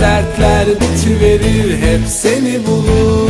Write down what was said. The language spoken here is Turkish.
dertler bitiverir hep seni bulur